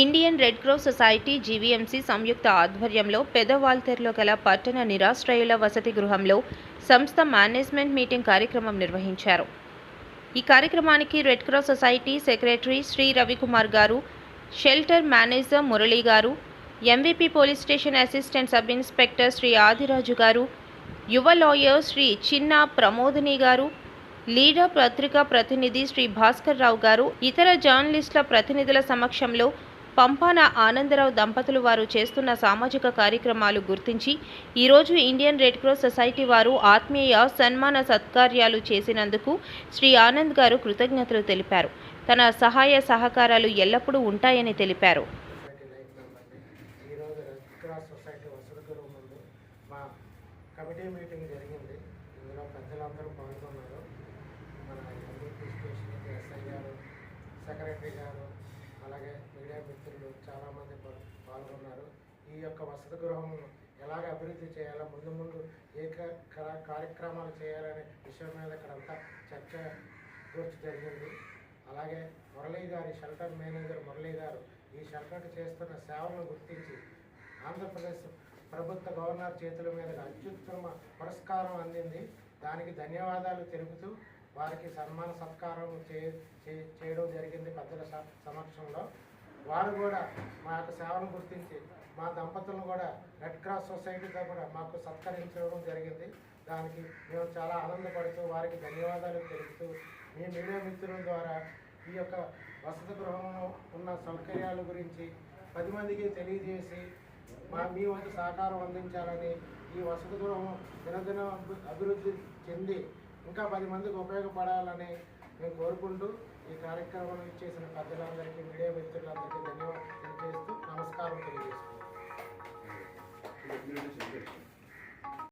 Indian red cross society GVMC సంయుక్త ఆధ్వర్యంలో పెదవాల్తెర్లో గల పట్టణ నిరాశ్రయుల వసతి గృహంలో సంస్థ మేనేజ్మెంట్ మీటింగ్ కార్యక్రమం నిర్వహించారు. ఈ కార్యక్రమానికి red cross society secretary Shri Ravikumar garu shelter manager Murali garu MVP police station assistant sub inspector Shri Adiraju garu యువ లాయర్ శ్రీ చిన్న ప్రమోదిని గారు లీడర్ పత్రికా ప్రతినిధి శ్రీ భాస్కర్ రావు గారు ఇతర జర్నలిస్టుల ప్రతినిధుల సమక్షంలో పంపాన ఆనందరావు దంపతులు వారు చేస్తున్న సామాజిక కార్యక్రమాలు గుర్తించి ఈరోజు ఇండియన్ రెడ్ క్రాస్ సొసైటీ వారు ఆత్మీయ సన్మాన సత్కార్యాలు చేసినందుకు శ్రీ ఆనంద్ గారు కృతజ్ఞతలు తెలిపారు. తన సహాయ సహకారాలు ఎల్లప్పుడూ ఉంటాయని తెలిపారు. కమిటీ మీటింగ్ జరిగింది. ఇందులో పెద్దలందరూ పాల్గొన్నారు. మన ఎస్ఐ గారు సెక్రటరీ గారు అలాగే మీడియా మిత్రులు చాలామంది పాల్గొన్నారు. ఈ యొక్క వసతి గృహం ఎలాగ అభివృద్ధి చేయాలో ముందు ముందు ఏ కార్యక్రమాలు చేయాలనే విషయం మీద ఇక్కడంతా చర్చ గురించి జరిగింది. అలాగే మురళీ గారి షెల్టర్ మేనేజర్ మురళీ గారు ఈ షెల్టర్కి చేస్తున్న సేవలను గుర్తించి ఆంధ్రప్రదేశ్ ప్రభుత్వ గవర్నర్ చేతుల మీదుగా అత్యుత్తమ పురస్కారం అందింది. దానికి ధన్యవాదాలు తెలుపుతూ వారికి సన్మాన సత్కారం చే చే- చేయడం జరిగింది పెద్దల సమక్షంలో. వారు కూడా మా యొక్క సేవను గుర్తించి మా దంపతులను కూడా రెడ్ క్రాస్ సొసైటీతో కూడా మాకు సత్కరించడం జరిగింది. దానికి మేము చాలా ఆనందపడుతూ వారికి ధన్యవాదాలు తెలుపుతూ మీ మీడియా మిత్రుల ద్వారా ఈ యొక్క వసతి గృహంలో ఉన్న సౌకర్యాల గురించి పది మందికి తెలియజేసి మా మీ వంతు సహకారం అందించాలని ఈ వసతి గృహం దినదిన అభివృద్ధి చెంది ఇంకా పది మందికి ఉపయోగపడాలని మేము కోరుకుంటూ ఈ కార్యక్రమం చేసిన పెద్దలందరికీ మీడియా మిత్రులందరికీ ధన్యవాదాలు తెలియజేస్తూ నమస్కారం తెలియజేస్తున్నాను